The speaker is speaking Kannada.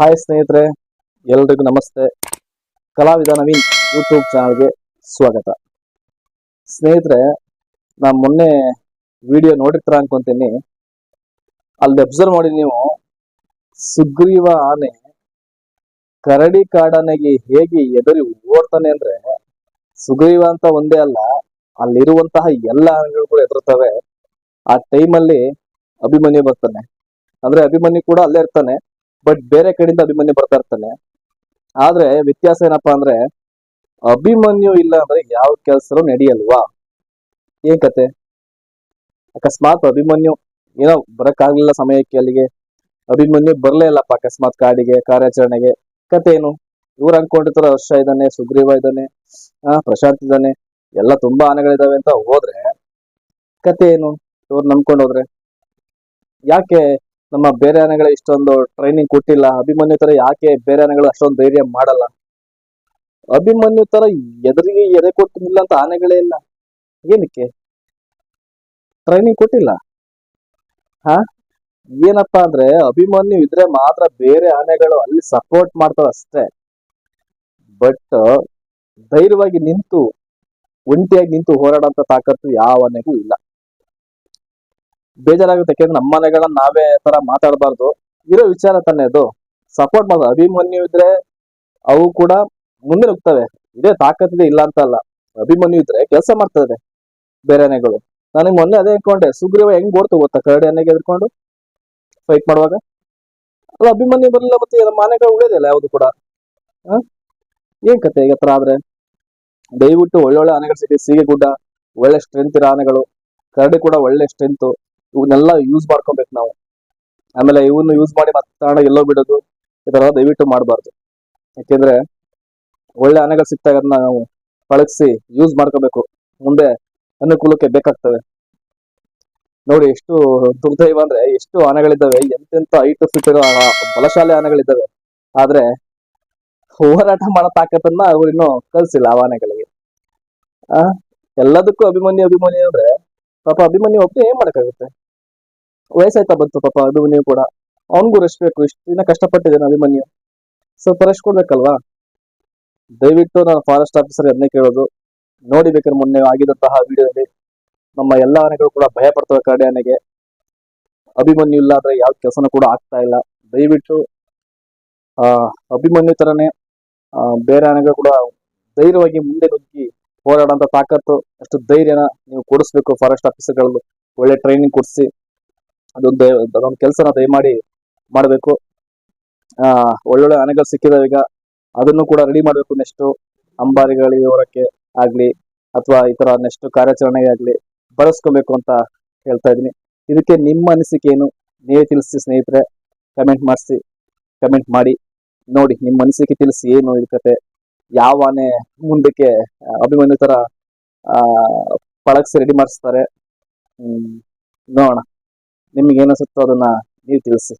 ಹಾಯ್ ಸ್ನೇಹಿತರೆ, ಎಲ್ರಿಗೂ ನಮಸ್ತೆ. ಕಲಾವಿದ ನವೀನ್ ಯೂಟ್ಯೂಬ್ ಚಾನಲ್ಗೆ ಸ್ವಾಗತ. ಸ್ನೇಹಿತರೆ ನಾ ಮೊನ್ನೆ ವಿಡಿಯೋ ನೋಡಿರ್ತೀರ ಅನ್ಕೊಂತೀನಿ. ಅಲ್ಲಿ ಅಬ್ಸರ್ವ್ ಮಾಡಿ ನೀವು. ಸುಗ್ರೀವ ಆನೆ ಕರಡಿ ಕಾಡನೆಗೆ ಹೇಗೆ ಎದುರಿ ಓಡ್ತಾನೆ ಅಂದ್ರೆ, ಸುಗ್ರೀವ ಅಂತ ಒಂದೇ ಅಲ್ಲ, ಅಲ್ಲಿರುವಂತಹ ಎಲ್ಲ ಆನೆಗಳು ಕೂಡ ಎದುರ್ತವೆ ಆ ಟೈಮಲ್ಲಿ ಅಭಿಮನ್ಯು ಬರ್ತಾನೆ. ಅಂದ್ರೆ ಅಭಿಮನ್ಯು ಕೂಡ ಅಲ್ಲೇ ಇರ್ತಾನೆ. ಬಟ್ ಬೇರೆ ಕಡೆಯಿಂದ ಅಭಿಮನ್ಯು ಬರ್ತಾ ಇರ್ತಾನೆ. ಆದ್ರೆ ವ್ಯತ್ಯಾಸ ಏನಪ್ಪಾ ಅಂದ್ರೆ, ಅಭಿಮನ್ಯು ಇಲ್ಲ ಅಂದ್ರೆ ಯಾವ ಕೆಲಸನೂ ನಡೆಯಲ್ವಾ? ಏನ್ ಕತೆ? ಅಕಸ್ಮಾತ್ ಅಭಿಮನ್ಯು ಏನೋ ಬರಕ್ಕಾಗ್ಲಿಲ್ಲ ಸಮಯಕ್ಕೆ ಅಲ್ಲಿಗೆ. ಅಭಿಮನ್ಯು ಬರ್ಲೇ ಇಲ್ಲಪ್ಪ ಅಕಸ್ಮಾತ್ ಕಾಡಿಗೆ, ಕಾರ್ಯಾಚರಣೆಗೆ. ಕತೆ ಏನು? ಇವ್ರು ಅನ್ಕೊಂಡಿರ್ತಾರ, ಹರ್ಷ ಇದ್ದಾನೆ, ಸುಗ್ರೀವ ಇದ್ದಾನೆ, ಆ, ಪ್ರಶಾಂತ್ ಇದ್ದಾನೆ, ಎಲ್ಲ ತುಂಬಾ ಆನೆಗಳಿದಾವೆ ಅಂತ ಹೋದ್ರೆ ಕತೆ ಏನು? ಇವ್ರು ನಂಬ್ಕೊಂಡು ಹೋದ್ರೆ? ಯಾಕೆ ನಮ್ಮ ಬೇರೆ ಆನೆಗಳ ಇಷ್ಟೊಂದು ಟ್ರೈನಿಂಗ್ ಕೊಟ್ಟಿಲ್ಲ. ಅಭಿಮನ್ಯು ತರ ಯಾಕೆ ಬೇರೆ ಆನೆಗಳು ಅಷ್ಟೊಂದು ಧೈರ್ಯ ಮಾಡಲ್ಲ? ಅಭಿಮನ್ಯು ತರ ಎದುರಿಗೆ ಎದೆ ಕೊಟ್ಟಿಲ್ಲ ಅಂತ ಆನೆಗಳೇ ಇಲ್ಲ. ಏನಕ್ಕೆ? ಟ್ರೈನಿಂಗ್ ಕೊಟ್ಟಿಲ್ಲ. ಹಾ? ಏನಪ್ಪಾ ಅಂದ್ರೆ ಅಭಿಮನ್ಯು ಇದ್ರೆ ಮಾತ್ರ ಬೇರೆ ಆನೆಗಳು ಅಲ್ಲಿ ಸಪೋರ್ಟ್ ಮಾಡ್ತಾವ ಅಷ್ಟೇ. ಬಟ್ ಧೈರ್ಯವಾಗಿ ನಿಂತು, ಒಂಟಿಯಾಗಿ ನಿಂತು ಹೋರಾಡಂತ ತಾಕತ್ತು ಯಾವ ಆನೆಗೂ ಇಲ್ಲ. ಬೇಜಾರಾಗುತ್ತೆ. ಯಾಕೆಂದ್ರೆ ನಮ್ಮ ಮನೆಗಳನ್ನ ನಾವೇ ತರ ಮಾತಾಡಬಾರ್ದು. ಇರೋ ವಿಚಾರ ತಾನೇ ಅದು. ಸಪೋರ್ಟ್ ಮಾಡೋದು ಅಭಿಮನ್ಯು ಇದ್ರೆ ಅವು ಕೂಡ ಮುಂದೆ ಹೋಗ್ತವೆ ಇದೇ ಇದೆ ಇಲ್ಲ ಅಂತ ಅಲ್ಲ. ಅಭಿಮನ್ಯು ಇದ್ರೆ ಕೆಲಸ ಮಾಡ್ತದೆ ಬೇರೆ ಆನೆಗಳು ನನಗೆ ಮೊನ್ನೆ ಅದೇ ಅನ್ಕೊಂಡೆ, ಸುಗ್ರೀವ ಹೆಂಗ್ ಓಡ್ತು ಗೊತ್ತಾ? ಕರಡಿ ಆನೆಗೆ ಎದ್ಕೊಂಡು ಫೈಟ್ ಮಾಡುವಾಗ? ಅಲ್ಲ, ಅಭಿಮನ್ಯು ಬರಲಿಲ್ಲ ಮತ್ತೆ ಮನೆಗಳು ಆನೆಗಳು ಉಳಿಯೋದಿಲ್ಲ ಯಾವುದು ಕೂಡ. ಏನ್ ಕತೆ ಈಗ ತರ ಆದ್ರೆ? ದಯವಿಟ್ಟು ಒಳ್ಳೊಳ್ಳೆ ಆನೆಗಳು ಸಿಗಿ ಸೀಗೆ ಗುಡ್ಡ ಒಳ್ಳೆ ಸ್ಟ್ರೆಂತ್ ಇರೋ ಆನೆಗಳು. ಕರಡಿ ಕೂಡ ಒಳ್ಳೆ ಸ್ಟ್ರೆಂತ್ ಇವನ್ನೆಲ್ಲ ಯೂಸ್ ಮಾಡ್ಕೊಬೇಕು ನಾವು. ಆಮೇಲೆ ಇವನ್ನ ಯೂಸ್ ಮಾಡಿ ಮತ್ತೆ ಎಲ್ಲೋ ಬಿಡೋದು ಈ ತರ ದಯವಿಟ್ಟು ಮಾಡಬಾರ್ದು. ಯಾಕೆಂದ್ರೆ ಒಳ್ಳೆ ಆನೆಗಳು ಸಿಕ್ತಾಗ ಅದನ್ನ ನಾವು ಪಳಗಿಸಿ ಯೂಸ್ ಮಾಡ್ಕೋಬೇಕು. ಮುಂದೆ ಅನುಕೂಲಕ್ಕೆ ಬೇಕಾಗ್ತವೆ. ನೋಡಿ ಎಷ್ಟು ದುರ್ದೈವ ಅಂದ್ರೆ ಎಷ್ಟು ಆನೆಗಳಿದ್ದಾವೆ, ಎಂತೆಂತ ಐಟು ಫಿಟ್ ಇರೋ ಬಲಶಾಲಿ ಆನೆಗಳಿದ್ದಾವೆ. ಆದ್ರೆ ಹೋರಾಟ ಮಾಡೋ ತಾಕತ್ತನ್ನ ಅವ್ರು ಇನ್ನೂ ಕಲ್ಸಿಲ್ಲ ಆ ಆನೆಗಳಿಗೆ. ಆ? ಎಲ್ಲದಕ್ಕೂ ಅಭಿಮನ್ಯು ಅಭಿಮನ್ಯು ಅಂದ್ರೆ ಪಾಪ ಅಭಿಮನ್ಯು ಒಬ್ಬನೇ ಏನ್ ಮಾಡಕ್ಕಾಗುತ್ತೆ? ವಯಸ್ಸಾಯ್ತಾ ಬಂತು ಪಾಪ ಅಭಿಮನ್ಯು ಕೂಡ. ಅವನಿಗೂ ರೆಸ್ಟ್ ಬೇಕು ಇಷ್ಟು ದಿನ ಕಷ್ಟಪಟ್ಟಿದ್ದೇನೆ ಅಭಿಮನ್ಯು. ಸ್ವಲ್ಪ ರೆಸ್ಟ್ ಕೊಡ್ಬೇಕಲ್ವಾ? ದಯವಿಟ್ಟು ನಾನು ಫಾರೆಸ್ಟ್ ಆಫೀಸರ್ ಅದನ್ನೇ ಕೇಳೋದು. ನೋಡಿ ಬೇಕಾದ್ರೆ ಮೊನ್ನೆ ಆಗಿದಂತಹ ವಿಡಿಯೋದಲ್ಲಿ ನಮ್ಮ ಎಲ್ಲ ಆನೆಗಳು ಕೂಡ ಭಯ ಪಡ್ತವೆ ಕರಡಿ ಆನೆಗೆ. ಅಭಿಮನ್ಯು ಇಲ್ಲ ಅಂದ್ರೆ ಯಾವ ಕೆಲಸನೂ ಕೂಡ ಆಗ್ತಾ ಇಲ್ಲ. ದಯವಿಟ್ಟು ಆ ಅಭಿಮನ್ಯು ತರನೇ ಆ, ಬೇರೆ ಆನೆಗಳು ಕೂಡ ಧೈರ್ಯವಾಗಿ ಮುಂದೆ ನುಗ್ಗಿ ಹೋರಾಡೋಂಥ ತಾಕತ್ತು ಅಷ್ಟು ಧೈರ್ಯನ ನೀವು ಕೊಡಿಸ್ಬೇಕು ಫಾರೆಸ್ಟ್ ಆಫೀಸರ್ಗಳು ಒಳ್ಳೆ ಟ್ರೈನಿಂಗ್ ಕೊಡಿಸಿ. ಅದೊಂದು ಅದೊಂದು ಕೆಲಸನ ದಯಮಾಡಿ ಮಾಡಬೇಕು. ಆ, ಒಳ್ಳೊಳ್ಳೆ ಆನೆಗಳು ಸಿಕ್ಕಿದಾವೆ ಈಗ. ಅದನ್ನು ಕೂಡ ರೆಡಿ ಮಾಡಬೇಕು ನೆಕ್ಸ್ಟ್ ಅಂಬಾರಿಗಳಿಗೆ ಹೊರಕ್ಕೆ ಆಗ್ಲಿ, ಅಥವಾ ಈ ತರ ನೆಕ್ಸ್ಟ್ ಕಾರ್ಯಾಚರಣೆಗೆ ಆಗ್ಲಿ ಬಳಸ್ಕೊಬೇಕು ಅಂತ ಹೇಳ್ತಾ ಇದ್ದೀನಿ. ಇದಕ್ಕೆ ನಿಮ್ಮ ಅನಿಸಿಕೆ ಏನು? ನೀವೇ ತಿಳಿಸಿ ಸ್ನೇಹಿತರೆ ಕಮೆಂಟ್ ಮಾಡಿಸಿ ಕಮೆಂಟ್ ಮಾಡಿ. ನೋಡಿ, ನಿಮ್ಮ ಅನಿಸಿಕೆ ತಿಳಿಸಿ ಏನು ಇರ್ತತೆ ಯಾವ ಆನೆ ಮುಂದಕ್ಕೆ ಅಭಿಮನ್ಯು ತರ ಪಳಗ್ಸಿ ರೆಡಿ ಮಾಡಿಸ್ತಾರೆ? ನೋಡೋಣ. ನಿಮ್ಗೆ ಏನಿಸುತ್ತೋ ಅದನ್ನ ನೀವು ತಿಳಿಸಿ.